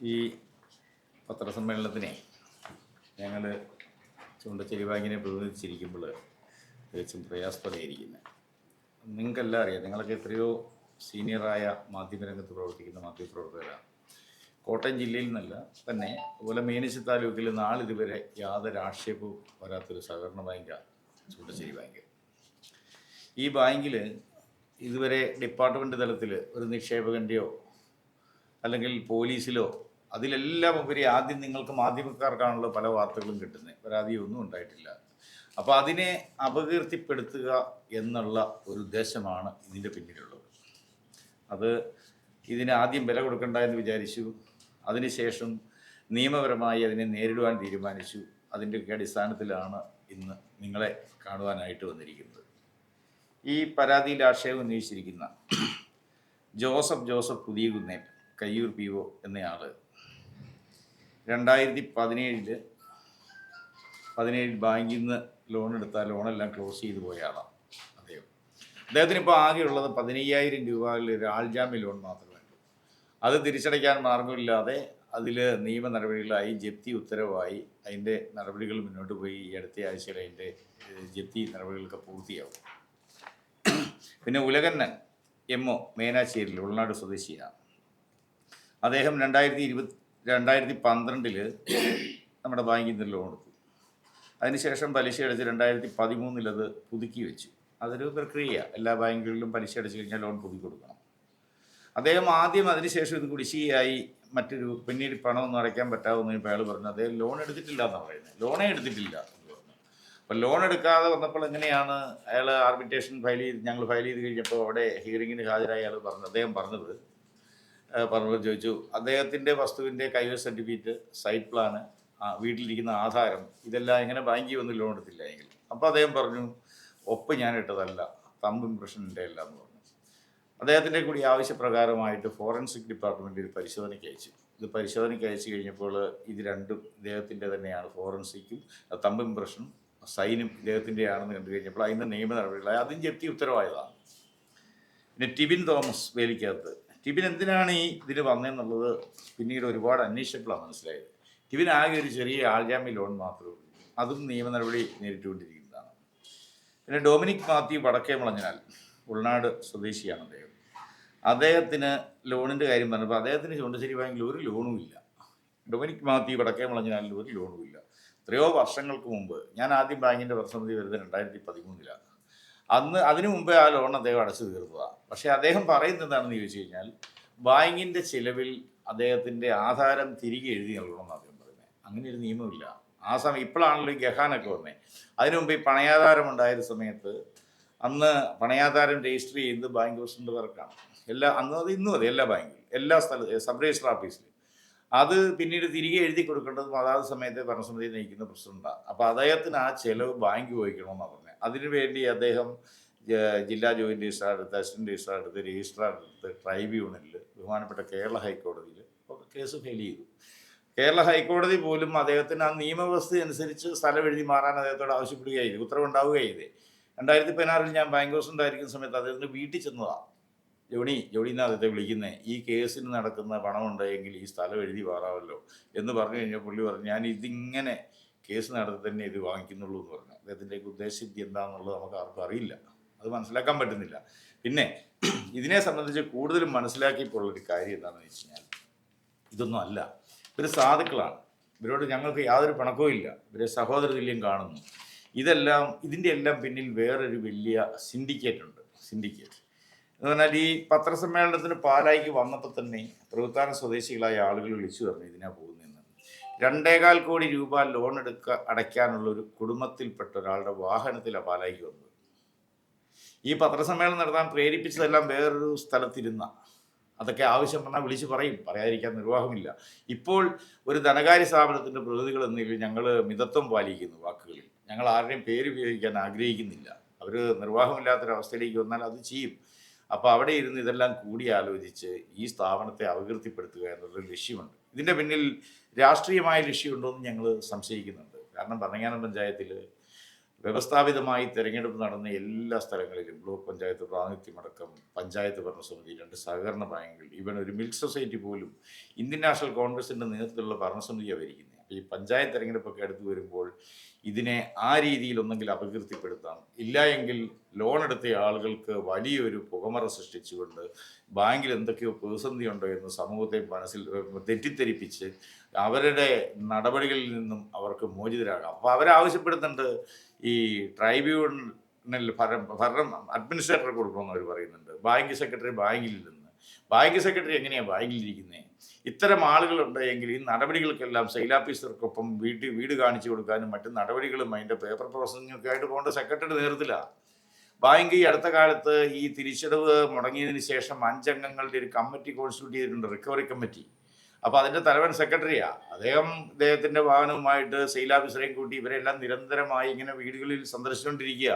ഈ പത്രസമ്മേളനത്തിനെ ഞങ്ങൾ ചൂണ്ടച്ചേരി ബാങ്കിനെ പ്രതിനിധിച്ചിരിക്കുമ്പോൾ തികച്ചും പ്രയാസപ്പെടായിരിക്കുന്നത് നിങ്ങൾക്കെല്ലാം അറിയാം നിങ്ങളൊക്കെ എത്രയോ സീനിയറായ മാധ്യമരംഗത്ത് പ്രവർത്തിക്കുന്ന മാധ്യമപ്രവർത്തകരാണ് കോട്ടയം ജില്ലയിൽ നിന്നല്ല തന്നെ അതുപോലെ മേനിച്ചി താലൂക്കിൽ നാളിതുവരെ യാതൊരു ആക്ഷേപവും വരാത്തൊരു സഹകരണ ബാങ്കാണ് ചൂണ്ടശ്ശേരി ബാങ്ക്. ഈ ബാങ്കിൽ ഇതുവരെ ഡിപ്പാർട്ട്മെന്റ് തലത്തിൽ ഒരു നിക്ഷേപകന്റെയോ അല്ലെങ്കിൽ പോലീസിലോ അതിലെല്ലാം ഉപരി ആദ്യം നിങ്ങൾക്ക് മാധ്യമക്കാർക്കാണല്ലോ പല വാർത്തകളും കിട്ടുന്നത് പരാതിയൊന്നും ഉണ്ടായിട്ടില്ല. അപ്പോൾ അതിനെ അപകീർത്തിപ്പെടുത്തുക എന്നുള്ള ഒരു ഉദ്ദേശമാണ് ഇതിന്റെ പിന്നിലുള്ളത്. അത് ഇതിന് ആദ്യം വില കൊടുക്കണ്ട എന്ന് വിചാരിച്ചു. അതിനുശേഷം നിയമപരമായി അതിനെ നേരിടുവാൻ തീരുമാനിച്ചു. അതിന്റെയൊക്കെ അടിസ്ഥാനത്തിലാണ് ഇന്ന് നിങ്ങളെ കാണുവാനായിട്ട് വന്നിരിക്കുന്നത്. ഈ പരാതിയിൽ ആക്ഷേപം ഉന്നയിച്ചിരിക്കുന്ന ജോസഫ് ജോസഫ് പുതിയ പുതിയകുന്നേൽ കയ്യൂർ പി ഒ എന്നയാൾ രണ്ടായിരത്തി പതിനേഴിൽ പതിനേഴിൽ ബാങ്കിൽ നിന്ന് ലോൺ എടുത്ത ലോണെല്ലാം ക്ലോസ് ചെയ്തു പോയ ആളാണ് അദ്ദേഹം. അദ്ദേഹത്തിന് ഇപ്പോൾ ആകെയുള്ളത് പതിനയ്യായിരം രൂപയിൽ ഒരു ആൾജാമ്യ ലോൺ മാത്രമേ ഉള്ളൂ. അത് തിരിച്ചടയ്ക്കാൻ മാർഗമില്ലാതെ അതിൽ നിയമ നടപടികളായി ജപ്തി ഉത്തരവായി അതിന്റെ നടപടികൾ മുന്നോട്ട് പോയി ഈ അടുത്ത ആഴ്ചയിൽ അതിന്റെ ജപ്തി നടപടികളൊക്കെ പൂർത്തിയാവും. പിന്നെ ഉലകന്നൻ എം ഒ മേനാശ്ശേരിയിൽ ഉൾനാട് സ്വദേശിയാണ്. അദ്ദേഹം രണ്ടായിരത്തി ഇരുപത്തി രണ്ടായിരത്തി പന്ത്രണ്ടിൽ നമ്മുടെ ബാങ്കിൽ നിന്ന് ലോൺ എടുത്തു. അതിനുശേഷം പലിശ അടച്ച് രണ്ടായിരത്തി പതിമൂന്നിൽ അത് പുതുക്കി വെച്ചു. അതൊരു പ്രക്രിയ എല്ലാ ബാങ്കുകളിലും പലിശ അടച്ചു കഴിഞ്ഞാൽ ലോൺ പുതുക്കി കൊടുക്കണം. അദ്ദേഹം ആദ്യം അതിനുശേഷം ഇത് കുടിശ്ശികയായി മറ്റൊരു പിന്നീട് പണമൊന്നും അടയ്ക്കാൻ പറ്റാവുന്ന അയാൾ പറഞ്ഞു അദ്ദേഹം ലോൺ എടുത്തിട്ടില്ല എന്നാണ് പറയുന്നത്. ലോണേ എടുത്തിട്ടില്ല. എന്ന് പറഞ്ഞു അപ്പോൾ ലോൺ എടുക്കാതെ വന്നപ്പോൾ എങ്ങനെയാണ് അയാൾ ആർബിറ്റേഷൻ ഫയൽ ചെയ്ത് ഞങ്ങൾ ഫയൽ ചെയ്ത് കഴിഞ്ഞപ്പോൾ അവിടെ ഹിയറിങ്ങിന് ഹാജരായ അയാൾ പറഞ്ഞു അദ്ദേഹം പറഞ്ഞത് പറഞ്ഞപ്പോൾ ചോദിച്ചു. അദ്ദേഹത്തിന്റെ വസ്തുവിന്റെ കൈവശ സർട്ടിഫിക്കറ്റ് സൈറ്റ് പ്ലാന് വീട്ടിലിരിക്കുന്ന ആധാരം ഇതെല്ലാം എങ്ങനെ ബാങ്കിൽ വന്ന് ലോൺ എടുത്തില്ല എങ്കിൽ. അപ്പോൾ അദ്ദേഹം പറഞ്ഞു ഒപ്പ് ഞാൻ ഇട്ടതല്ല തമ്പ് ഇംപ്രഷൻ എന്റെ അല്ല എന്ന് പറഞ്ഞു. അദ്ദേഹത്തിന്റെ കൂടി ആവശ്യപ്രകാരമായിട്ട് ഫോറൻസിക് ഡിപ്പാർട്ട്മെന്റ് പരിശോധനയ്ക്ക് അയച്ചു. ഇത് പരിശോധനയ്ക്ക് അയച്ചു കഴിഞ്ഞപ്പോൾ ഇത് രണ്ടും ഇദ്ദേഹത്തിന്റെ തന്നെയാണ് ഫോറൻസിക്കും തമ്പ് ഇംപ്രഷനും സൈനും ഇദ്ദേഹത്തിന്റെ ആണെന്ന് കണ്ടു കഴിഞ്ഞപ്പോൾ അതിന്റെ നിയമ നടപടികളായി അതും ജപ്തി ഉത്തരവായതാണ്. പിന്നെ ടിബിൻ തോമസ് വേലിക്കകത്ത് ടിബിൻ എന്തിനാണ് ഈ ഇതിൽ വന്നതെന്നുള്ളത് പിന്നീട് ഒരുപാട് അന്വേഷിച്ചപ്പോഴാണ് മനസ്സിലായത്. ടിബിൻ ആകെ ഒരു ചെറിയ ആൾജാമ്യ ലോൺ മാത്രമേ ഉള്ളൂ. അതും നിയമ നടപടി നേരിട്ടുകൊണ്ടിരിക്കുന്നതാണ്. പിന്നെ ഡൊമിനിക് മാത്യു വടക്കേ മുളഞ്ഞാൽ ഉൾനാട് സ്വദേശിയാണ് അദ്ദേഹം. അദ്ദേഹത്തിന് ലോണിന്റെ കാര്യം പറഞ്ഞപ്പോൾ അദ്ദേഹത്തിന് ചുണ്ടശ്ശേരി ബാങ്കിൽ ഒരു ലോണും ഇല്ല. ഡൊമിനിക് മാത്യു വടക്കേ മുളഞ്ഞാലിൽ ഒരു ലോണും ഇല്ല. എത്രയോ വർഷങ്ങൾക്ക് മുമ്പ് ഞാൻ ആദ്യം ബാങ്കിന്റെ പ്രസംഗതി വരുന്നത് രണ്ടായിരത്തി പതിമൂന്നിലാണ്. അന്ന് അതിനു മുമ്പേ ആ ലോൺ അദ്ദേഹം അടച്ചു തീർത്തതാണ് പക്ഷേ അദ്ദേഹം പറയുന്നത് എന്താണെന്ന് ചോദിച്ചു കഴിഞ്ഞാൽ ബാങ്കിന്റെ ചിലവിൽ അദ്ദേഹത്തിന്റെ ആധാരം തിരികെ എഴുതി നൽകണമെന്ന് അദ്ദേഹം പറയുന്നത് അങ്ങനെ ഒരു നിയമമില്ല. ആ സമയം ഇപ്പോഴാണല്ലോ ഈ ഗഹാനൊക്കെ വന്നത് അതിനു മുമ്പ് ഈ പണയാധാരം ഉണ്ടായ സമയത്ത് അന്ന് പണയാധാരം രജിസ്റ്റർ ചെയ്യുന്നത് ബാങ്ക് പ്രസിഡന്റ് വർക്കാണ്. എല്ലാ അന്ന് അത് ഇന്നും അതെ എല്ലാ ബാങ്കിലും എല്ലാ സ്ഥലത്തും സബ് രജിസ്റ്റർ ഓഫീസിൽ അത് പിന്നീട് തിരികെ എഴുതി കൊടുക്കേണ്ടത് അതാത് സമയത്തെ ഭരണസമിതി നയിക്കുന്ന പ്രസിഡന്റാണ് അപ്പോൾ അദ്ദേഹത്തിന് ആ ചെലവ് ബാങ്ക് വഹിക്കണമെന്നാണ് പറഞ്ഞത് അതിനുവേണ്ടി അദ്ദേഹം ജില്ലാ ജോയിന്റ് രജിസ്ട്രാർ എടുത്ത് അസിസ്റ്റന്റ് രജിസ്ട്രാർ എടുത്ത് രജിസ്ട്രാർ എടുത്ത് ട്രൈബ്യൂണലിൽ ബഹുമാനപ്പെട്ട കേരള ഹൈക്കോടതിയിൽ ഒക്കെ കേസ് ഫെയിൽ ചെയ്തു. കേരള ഹൈക്കോടതി പോലും അദ്ദേഹത്തിന് ആ നിയമവ്യവസ്ഥ അനുസരിച്ച് സ്ഥലം എഴുതി മാറാൻ അദ്ദേഹത്തോട് ആവശ്യപ്പെടുകയായി ഉത്തരവുണ്ടാവുകയായി രണ്ടായിരത്തി പതിനാറിൽ ഞാൻ ഹൗസ് ഉണ്ടായിരിക്കുന്ന സമയത്ത് അദ്ദേഹത്തിന് വീട്ടിൽ ചെന്നതാണ് ജോണി ജോണിന്ന് അദ്ദേഹത്തെ വിളിക്കുന്നത് ഈ കേസിന് നടക്കുന്ന പണമുണ്ടെങ്കിൽ ഈ സ്ഥലം എഴുതി മാറാമല്ലോ എന്ന് പറഞ്ഞു കഴിഞ്ഞാൽ പുള്ളി പറഞ്ഞു ഞാൻ ഇതിങ്ങനെ കേസ് നടത്തി തന്നെ ഇത് വാങ്ങിക്കുന്നുള്ളൂ എന്ന് പറഞ്ഞു. അദ്ദേഹത്തിന്റെ ഉദ്ദേശിദ്ധി എന്താണെന്നുള്ളത് നമുക്ക് ആർക്കും അറിയില്ല. അത് മനസ്സിലാക്കാൻ പറ്റുന്നില്ല. പിന്നെ ഇതിനെ സംബന്ധിച്ച് കൂടുതലും മനസ്സിലാക്കിയിട്ടുള്ളൊരു കാര്യം എന്താണെന്ന് വെച്ച് കഴിഞ്ഞാൽ ഇതൊന്നും അല്ല. ഇവർ സാധുക്കളാണ്. ഇവരോട് ഞങ്ങൾക്ക് യാതൊരു പണക്കവും ഇല്ല. ഇവരെ സഹോദര തുല്യം കാണുന്നു. ഇതെല്ലാം ഇതിന്റെ എല്ലാം പിന്നിൽ വേറൊരു വലിയ സിൻഡിക്കേറ്റ് ഉണ്ട്. സിൻഡിക്കേറ്റ്. എന്ന് പറഞ്ഞാൽ ഈ പത്രസമ്മേളനത്തിന് പാലായിക്ക് വന്നപ്പോൾ തന്നെ പ്രവൃത്താന സ്വദേശികളായ ആളുകൾ വിളിച്ചു പറഞ്ഞു ഇതിനാ പോകുന്നതെന്ന്. രണ്ടേകാൽ കോടി രൂപ ലോൺ എടുക്ക അടയ്ക്കാനുള്ള ഒരു കുടുംബത്തിൽപ്പെട്ട ഒരാളുടെ വാഹനത്തിലാണ് പാലായിക്ക് വന്നത്. ഈ പത്രസമ്മേളനം നടത്താൻ പ്രേരിപ്പിച്ചതെല്ലാം വേറൊരു സ്ഥലത്തിരുന്ന. അതൊക്കെ ആവശ്യം പറഞ്ഞാൽ വിളിച്ച് പറയും പറയാതിരിക്കാൻ നിർവാഹമില്ല. ഇപ്പോൾ ഒരു ധനകാര്യ സ്ഥാപനത്തിന്റെ പ്രതിനിധികൾ എന്ന ഞങ്ങൾ മിതത്വം പാലിക്കുന്നു വാക്കുകളിൽ. ഞങ്ങൾ ആരുടെയും പേര് ഉപയോഗിക്കാൻ ആഗ്രഹിക്കുന്നില്ല. അവർ നിർവാഹമില്ലാത്തൊരവസ്ഥയിലേക്ക് വന്നാൽ അത് ചെയ്യും. അപ്പോൾ അവിടെ ഇരുന്ന് ഇതെല്ലാം കൂടി ആലോചിച്ച് ഈ സ്ഥാപനത്തെ അപകീർത്തിപ്പെടുത്തുക എന്നുള്ളൊരു ലക്ഷ്യമുണ്ട്. ഇതിന്റെ പിന്നിൽ രാഷ്ട്രീയമായ ലക്ഷ്യമുണ്ടോ എന്ന് ഞങ്ങൾ സംശയിക്കുന്നുണ്ട്. കാരണം ഭരണങ്ങാനം പഞ്ചായത്തിൽ വ്യവസ്ഥാപിതമായി തെരഞ്ഞെടുപ്പ് നടന്ന എല്ലാ സ്ഥലങ്ങളിലും ബ്ലോക്ക് പഞ്ചായത്ത് പ്രാതിനിധ്യമടക്കം പഞ്ചായത്ത് ഭരണസമിതി രണ്ട് സഹകരണ ബാങ്കുകൾ ഇവൻ ഒരു മിൽക്ക് സൊസൈറ്റി പോലും ഇന്ത്യൻ നാഷണൽ കോൺഗ്രസിന്റെ നേതൃത്വത്തിലുള്ള ഭരണസമിതിയാണ് ഭരിക്കുന്നത് ഈ പഞ്ചായത്ത് തെരഞ്ഞെടുപ്പൊക്കെ അടുത്ത് വരുമ്പോൾ ഇതിനെ ആ രീതിയിൽ ഒന്നെങ്കിൽ അപകീർത്തിപ്പെടുത്താം. ഇല്ല എങ്കിൽ ലോൺ എടുത്ത ആളുകൾക്ക് വലിയൊരു പുകമറ സൃഷ്ടിച്ചുകൊണ്ട് ബാങ്കിൽ എന്തൊക്കെയോ പ്രതിസന്ധി ഉണ്ടോ എന്ന് സമൂഹത്തെ മനസ്സിൽ തെറ്റിദ്ധരിപ്പിച്ച് അവരുടെ നടപടികളിൽ നിന്നും അവർക്ക് മോചിതരാകാം. അപ്പോൾ അവരാവശ്യപ്പെടുന്നുണ്ട് ഈ ട്രൈബ്യൂണൽ ഭരണം ഭരണം അഡ്മിനിസ്ട്രേറ്റർ കൊടുക്കണമെന്ന് അവർ പറയുന്നുണ്ട്. ബാങ്ക് സെക്രട്ടറി ബാങ്കിൽ നിന്ന്. ബാങ്ക് സെക്രട്ടറി എങ്ങനെയാണ് ബാങ്കിലിരിക്കുന്നത് ഇത്തരം ആളുകളുണ്ട് എങ്കിൽ ഈ നടപടികൾക്കെല്ലാം സെയിലാഫീസർക്കൊപ്പം വീട്ടിൽ വീട് കാണിച്ചു കൊടുക്കാനും മറ്റു നടപടികളും അതിന്റെ പേപ്പർ പ്രോസസ്സിങ്ങൊക്കെ ആയിട്ട് പോകേണ്ട സെക്രട്ടറി നേതൃത്വത്തിലാണ് ബാങ്ക് ഈ അടുത്ത കാലത്ത് ഈ തിരിച്ചടവ് മുടങ്ങിയതിന് ശേഷം അഞ്ചംഗങ്ങളുടെ ഒരു കമ്മിറ്റി കോൺസ്റ്റിറ്റ്യൂട്ട് ചെയ്തിട്ടുണ്ട് റിക്കവറി കമ്മിറ്റി. അപ്പോൾ അതിന്റെ തലവൻ സെക്രട്ടറിയാണ് അദ്ദേഹം അദ്ദേഹത്തിന്റെ വാഹനവുമായിട്ട് സെയിൽ ഓഫീസറെയും കൂട്ടി ഇവരെല്ലാം നിരന്തരമായി ഇങ്ങനെ വീടുകളിൽ സന്ദർശിച്ചുകൊണ്ടിരിക്കുക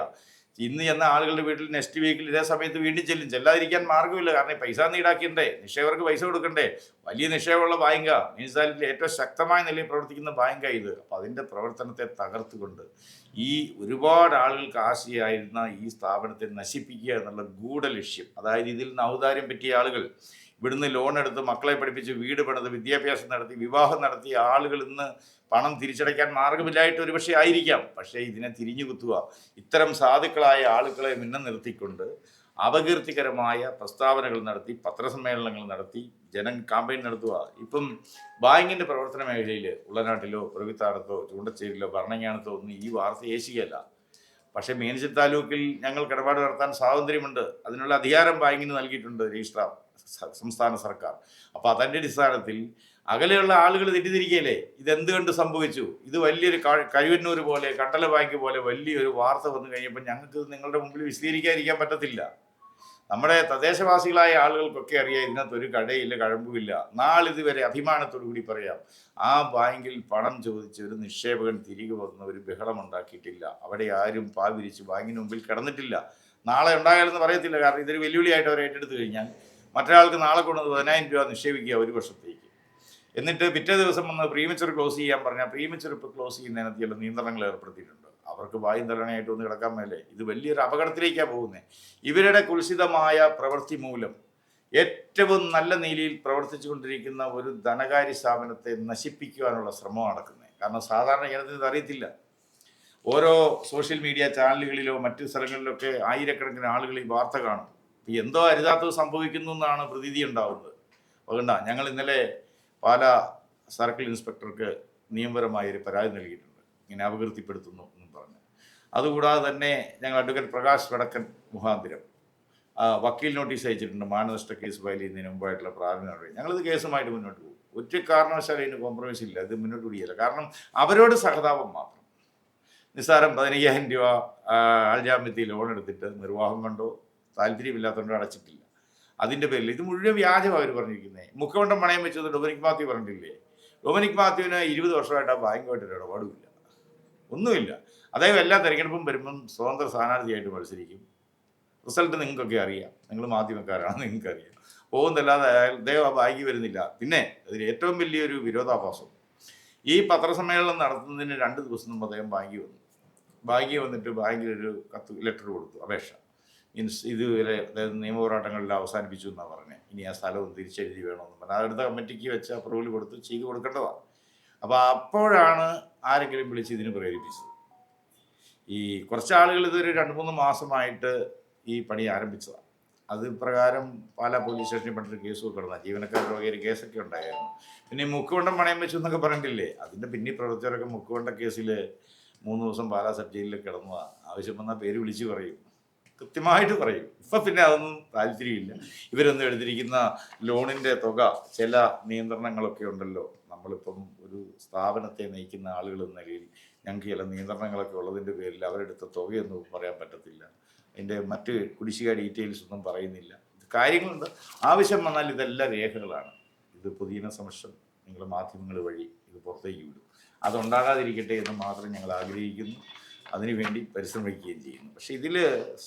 ഇന്ന് ചെന്ന ആളുകളുടെ വീട്ടിൽ നെക്സ്റ്റ് വീക്കിൽ ഇതേ സമയത്ത് വീണ്ടും ചെല്ലും. ചെല്ലാതിരിക്കാൻ മാർഗമില്ല. കാരണം പൈസ ഈടാക്കിണ്ടേ നിക്ഷേപകർക്ക് പൈസ കൊടുക്കണ്ടേ. വലിയ നിക്ഷേപമുള്ള ബാങ്ക. മുനിസിപ്പാലിറ്റിയിൽ ഏറ്റവും ശക്തമായ നിലയിൽ പ്രവർത്തിക്കുന്ന ബാങ്കാണ് ഇത്. അപ്പം അതിന്റെ പ്രവർത്തനത്തെ തകർത്തുകൊണ്ട് ഈ ഒരുപാട് ആളുകൾക്ക് ആശയായിരുന്ന ഈ സ്ഥാപനത്തെ നശിപ്പിക്കുക എന്നുള്ള ഗൂഢലക്ഷ്യം അതായത് ഇതിൽ നിന്ന് ഔദാര്യം പറ്റിയ ആളുകൾ ഇവിടുന്ന് ലോൺ എടുത്ത് മക്കളെ പഠിപ്പിച്ച് വീട് പണിത് വിദ്യാഭ്യാസം നടത്തി വിവാഹം നടത്തിയ ആളുകൾ ഇന്ന് പണം തിരിച്ചടയ്ക്കാൻ മാർഗമില്ലായിട്ട് ഒരുപക്ഷെ ആയിരിക്കാം. പക്ഷേ ഇതിനെ തിരിഞ്ഞു കുത്തുക ഇത്തരം സാധുക്കളായ ആളുകളെ മുന്നിൽ നിർത്തിക്കൊണ്ട് അപകീർത്തികരമായ പ്രസ്താവനകൾ നടത്തി പത്രസമ്മേളനങ്ങൾ നടത്തി ജനൻ കാമ്പയിൻ നടത്തുക. ഇപ്പം ബാങ്കിന്റെ പ്രവർത്തന മേഖലയിൽ ഉള്ളനാട്ടിലോ പുറവിത്താടത്തോ ചൂണ്ടച്ചേരിയിലോ ഭരണങ്ങാനത്തോ ഒന്നും ഈ വാർത്ത ഏശികയല്ല പക്ഷേ മേനിച്ചൽ താലൂക്കിൽ ഞങ്ങൾക്ക് ഇടപാട് നടത്താൻ സ്വാതന്ത്ര്യമുണ്ട്. അതിനുള്ള അധികാരം ബാങ്കിന് നൽകിയിട്ടുണ്ട് രജിസ്ട്രാർ. സംസ്ഥാന സർക്കാർ. അപ്പോൾ അതിന്റെ അടിസ്ഥാനത്തിൽ അകലെയുള്ള ആളുകൾ തെറ്റിദ്ധരിക്കുകയല്ലേ? ഇതെന്ത് കണ്ട് സംഭവിച്ചു? ഇത് വലിയൊരു കഴിവന്നൂർ പോലെ കട്ടല ബാങ്ക് പോലെ വലിയൊരു വാർത്ത വന്നു കഴിഞ്ഞപ്പോൾ ഞങ്ങൾക്ക് നിങ്ങളുടെ മുമ്പിൽ വിശദീകരിക്കാതിരിക്കാൻ പറ്റത്തില്ല. നമ്മുടെ തദ്ദേശവാസികളായ ആളുകൾക്കൊക്കെ അറിയാം ഇതിനകത്ത് ഒരു കടയില്ല കഴമ്പുമില്ല. നാളിതുവരെ അഭിമാനത്തോടു കൂടി പറയാം ആ ബാങ്കിൽ പണം ചോദിച്ച് ഒരു നിക്ഷേപകൻ തിരികെ വന്ന് ഒരു ബഹളം ഉണ്ടാക്കിയിട്ടില്ല അവിടെ ആരും പാവിരിച്ച് ബാങ്കിന് മുമ്പിൽ കിടന്നിട്ടില്ല. നാളെ ഉണ്ടായാലെന്ന് പറയത്തില്ല. കാരണം ഇതൊരു വെല്ലുവിളിയായിട്ട് അവർ ഏറ്റെടുത്തു കഴിഞ്ഞാൽ മറ്റൊരാൾക്ക് നാളെ കൊണ്ടുവന്ന് പതിനായിരം രൂപ നിക്ഷേപിക്കുക ഒരു വർഷത്തേക്ക്. എന്നിട്ട് പിറ്റേ ദിവസം വന്ന് പ്രീമച്ചർ ക്ലോസ് ചെയ്യാൻ പറഞ്ഞാൽ പ്രീമച്ചർ ഇപ്പോൾ ക്ലോസ് ചെയ്യുന്നതിനകത്ത് ചില നിയന്ത്രണങ്ങൾ ഏർപ്പെടുത്തിയിട്ടുണ്ട്. അവർക്ക് വായും തരണയായിട്ട് ഒന്ന് കിടക്കാൻ മേലെ. ഇത് വലിയൊരു അപകടത്തിലേക്കാണ് പോകുന്നത് ഇവരുടെ കുൽസിതമായ പ്രവൃത്തി മൂലം ഏറ്റവും നല്ല നിലയിൽ പ്രവർത്തിച്ചുകൊണ്ടിരിക്കുന്ന ഒരു ധനകാര്യ സ്ഥാപനത്തെ നശിപ്പിക്കുവാനുള്ള ശ്രമം നടക്കുന്നത് കാരണം സാധാരണ ജനത്തിന് അറിയത്തില്ല. ഓരോ സോഷ്യൽ മീഡിയ ചാനലുകളിലോ മറ്റു സ്ഥലങ്ങളിലൊക്കെ ആയിരക്കണക്കിന് ആളുകൾ ഈ വാർത്ത കാണും. എന്തോ അരുതാത്തത് സംഭവിക്കുന്നു എന്നാണ് പ്രതീതി ഉണ്ടാവുന്നത്. അതുകൊണ്ടാ ഞങ്ങൾ ഇന്നലെ പാല സർക്കിൾ ഇൻസ്പെക്ടർക്ക് നിയമപരമായ ഒരു പരാതി നൽകിയിട്ടുണ്ട്. ഇങ്ങനെ അപകീർത്തിപ്പെടുത്തുന്നു എന്നും പറഞ്ഞ്. അതുകൂടാതെ തന്നെ ഞങ്ങൾ അഡ്വക്കേറ്റ് പ്രകാശ് വടക്കൻ മുഖാന്തിരം വക്കീൽ നോട്ടീസ് അയച്ചിട്ടുണ്ട്. മാനനഷ്ട കേസ് ഫയൽ ചെയ്യുന്നതിന് മുമ്പായിട്ടുള്ള പ്രാഥമിക നടപടി ഞങ്ങളിത് കേസുമായിട്ട് മുന്നോട്ട് പോകും. ഒറ്റ കാരണവശാലും ഇതിന് കോംപ്രമൈസ് ഇല്ല. ഇത് മുന്നോട്ട് പിടിക്കില്ല. കാരണം അവരോട് സഹതാപം മാത്രം. നിസ്സാരം പതിനയ്യായിരം രൂപ ആൾജാമ്യത്തിൽ ലോൺ എടുത്തിട്ട് നിർവാഹം കൊണ്ടോ? താല്പര്യമില്ലാത്തതുകൊണ്ടോ അടച്ചിട്ടില്ല. അതിന്റെ പേരിൽ ഇത് മുഴുവൻ വ്യാജമാണ് അവർ പറഞ്ഞിരിക്കുന്നത് മുഖ്യമന്ത്രി പണയം വെച്ചത് ഡൊമിനിക് മാത്യു പറഞ്ഞിട്ടില്ലേ ഡൊമിനിക് മാത്യുവിന് ഇരുപത് വർഷമായിട്ട് ആ ബാങ്കുമായിട്ട് ഒരു ഇടപാടുമില്ല ഒന്നുമില്ല. അതായത് എല്ലാ തെരഞ്ഞെടുപ്പും വരുമ്പം സ്വതന്ത്ര സ്ഥാനാർത്ഥിയായിട്ട് മത്സരിക്കും. റിസൾട്ട് നിങ്ങൾക്കൊക്കെ അറിയാം. നിങ്ങൾ മാധ്യമക്കാരാണ് നിങ്ങൾക്കറിയാം. പോകുന്നില്ലാതെ അദ്ദേഹം ആ ബാങ്കിൽ വരുന്നില്ല. പിന്നെ അതിൽ ഏറ്റവും വലിയൊരു വിരോധാഭാസം. ഈ പത്രസമ്മേളനം നടത്തുന്നതിന് രണ്ട് ദിവസം മുമ്പ് അദ്ദേഹം ബാങ്കിൽ വന്നു. ബാങ്കിൽ വന്നിട്ട് ബാങ്കിൽ ഒരു കത്ത് ലെറ്റർ കൊടുത്തു അപേക്ഷ. മീൻസ് ഇതുവരെ അതായത് നിയമപോരാട്ടങ്ങളിൽ അവസാനിപ്പിച്ചു എന്നാണ് പറഞ്ഞത് ഇനി ആ സ്ഥലവും തിരിച്ചെഴുതി വേണമെന്ന് പറഞ്ഞാൽ അടുത്ത കമ്മിറ്റിക്ക് വെച്ച് അപ്രൂവൽ കൊടുത്ത് ചെയ്ത് കൊടുക്കേണ്ടതാണ്. അപ്പോൾ അപ്പോഴാണ് ആരെങ്കിലും വിളിച്ച് ഇതിന് പ്രേരിപ്പിച്ചത്. ഈ കുറച്ച് ആളുകൾ ഇതൊരു രണ്ട് മൂന്ന് മാസമായിട്ട് ഈ പണി ആരംഭിച്ചതാണ്. അത് പ്രകാരം പാലാ പോലീസ് സ്റ്റേഷനിൽ പെട്ടൊരു കേസ് കിടന്ന ജീവനക്കാരുടെ വകയൊരു കേസൊക്കെ ഉണ്ടായിരുന്നു. പിന്നെ ഈ മുക്കുകൊണ്ടം പണയം വെച്ചു എന്നൊക്കെ പറഞ്ഞിട്ടില്ലേ? അതിന്റെ പിന്നെ പ്രവർത്തകരൊക്കെ മുക്കുകൊണ്ട കേസിൽ മൂന്ന് ദിവസം പാലാ സബ് ജയിലിൽ കിടന്നതാണ് ആവശ്യം വന്നാൽ പേര് വിളിച്ച് പറയും. കൃത്യമായിട്ട് പറയും. ഇപ്പം പിന്നെ അതൊന്നും താല്പര്യമില്ല. ഇവരൊന്നും എടുത്തിരിക്കുന്ന ലോണിന്റെ തുക ചില നിയന്ത്രണങ്ങളൊക്കെ ഉണ്ടല്ലോ. നമ്മളിപ്പം ഒരു സ്ഥാപനത്തെ നയിക്കുന്ന ആളുകൾ എന്ന നിലയിൽ ഞങ്ങൾക്ക് ചില നിയന്ത്രണങ്ങളൊക്കെ ഉള്ളതിന്റെ പേരിൽ അവരെടുത്ത തുകയൊന്നും പറയാൻ പറ്റത്തില്ല. അതിന്റെ മറ്റ് കുടിശ്ശിക ഡീറ്റെയിൽസ് ഒന്നും പറയുന്നില്ല. കാര്യങ്ങളുണ്ട്. ആവശ്യം വന്നാൽ ഇതെല്ലാം രേഖകളാണ്. ഇത് പുതിയ സമക്ഷം നിങ്ങൾ മാധ്യമങ്ങൾ വഴി ഇത് പുറത്തേക്ക് വിടും. അതുണ്ടാകാതിരിക്കട്ടെ എന്ന് മാത്രം ഞങ്ങൾ ആഗ്രഹിക്കുന്നു. അതിനുവേണ്ടി പരിശ്രമിക്കുകയും ചെയ്യുന്നു. പക്ഷേ ഇതിൽ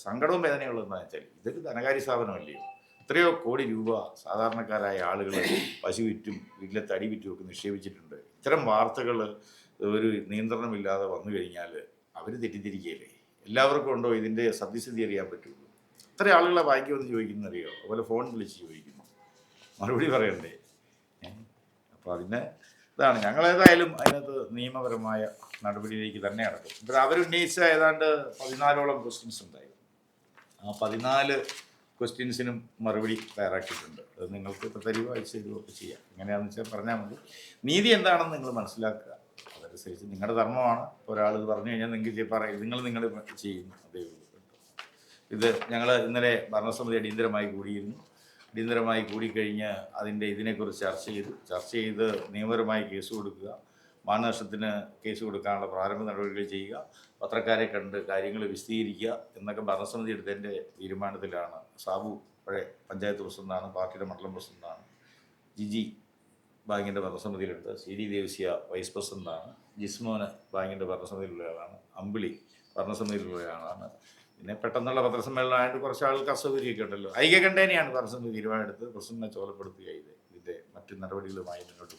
സങ്കടവും വേദനയുള്ളതെന്ന് വെച്ചാൽ ഇതൊരു ധനകാര്യ സ്ഥാപനമല്ലയോ എത്രയോ കോടി രൂപ സാധാരണക്കാരായ ആളുകൾ പശു വിറ്റും വീട്ടിലെ തടി വിറ്റും ഒക്കെ നിക്ഷേപിച്ചിട്ടുണ്ട്. ഇത്തരം വാർത്തകൾ ഒരു നിയന്ത്രണമില്ലാതെ വന്നു കഴിഞ്ഞാൽ അവർ തെറ്റിദ്ധരിക്കുകയല്ലേ? എല്ലാവർക്കും ഉണ്ടോ ഇതിന്റെ സത്യസ്ഥിതി അറിയാൻ പറ്റുള്ളൂ? എത്ര ആളുകളെ ബാങ്ക് വന്ന് ചോദിക്കുന്നറിയോ അതുപോലെ ഫോൺ വിളിച്ച് ചോദിക്കുന്നു. മറുപടി പറയണ്ടേ? അപ്പോൾ അതിന് ഇതാണ്. ഞങ്ങൾ ഏതായാലും അതിനകത്ത് നിയമപരമായ നടപടിയിലേക്ക് തന്നെ നടക്കും ഇപ്പോൾ അവരുന്നയിച്ച ഏതാണ്ട് പതിനാലോളം ക്വസ്റ്റ്യൻസ് ഉണ്ടായിരുന്നു ആ പതിനാല് ക്വസ്റ്റ്യൻസിനും മറുപടി തയ്യാറാക്കിയിട്ടുണ്ട്. അത് നിങ്ങൾക്ക് ഇപ്പോൾ തരുവോ അയച്ചു തരുവോ ചെയ്യാം. എങ്ങനെയാണെന്ന് വെച്ചാൽ പറഞ്ഞാൽ മതി. നീതി എന്താണെന്ന് നിങ്ങൾ മനസ്സിലാക്കുക. അതനുസരിച്ച് നിങ്ങളുടെ ധർമ്മമാണ്. ഒരാൾ ഇത് പറഞ്ഞു കഴിഞ്ഞാൽ നിങ്ങൾക്ക് പറയും നിങ്ങൾ നിങ്ങൾ ചെയ്യുന്നു അതേ ഉള്ളൂ. ഇത് ഞങ്ങൾ ഇന്നലെ ഭരണസമിതി അടിയന്തരമായി കൂടിയിരുന്നു. അടിയന്തരമായി കൂടിക്കഴിഞ്ഞ് അതിന്റെ ഇതിനെക്കുറിച്ച് ചർച്ച ചെയ്തു ചർച്ച ചെയ്ത് നിയമപരമായി കേസ് കൊടുക്കുക മാനനഷ്ടത്തിന് കേസ് കൊടുക്കാനുള്ള പ്രാരംഭ നടപടികൾ ചെയ്യുക പത്രക്കാരെ കണ്ട് കാര്യങ്ങൾ വിശദീകരിക്കുക എന്നൊക്കെ ഭരണസമിതി എടുത്തതിന്റെ തീരുമാനത്തിലാണ്. സാബു പഴയ പഞ്ചായത്ത് പ്രസിഡന്റാണ് പാർട്ടിയുടെ മണ്ഡലം പ്രസിഡന്റാണ് ജിജി ബാങ്കിന്റെ ഭരണസമിതിയിലുണ്ട് സി ഡി ദേവസ്യ വൈസ് പ്രസിഡന്റാണ് ജിസ്മോന് ബാങ്കിന്റെ ഭരണസമിതിയിലുള്ള ആളാണ് അമ്പിളി ഭരണസമിതിയിലുള്ള ആളാണ് പിന്നെ പെട്ടെന്നുള്ള പത്രസമ്മേളനമായിട്ട് കുറച്ച് ആൾക്ക് അസൗകര്യമൊക്കെ ഉണ്ടല്ലോ. ഐക്യകണ്ഠേനയാണ് ഭരണസമിതി തീരുമാനമെടുത്ത് പ്രസിഡന്റിനെ ചോലപ്പെടുത്തുക ഇത്. ഇതിന്റെ മറ്റു നടപടികളുമായി മുന്നോട്ട്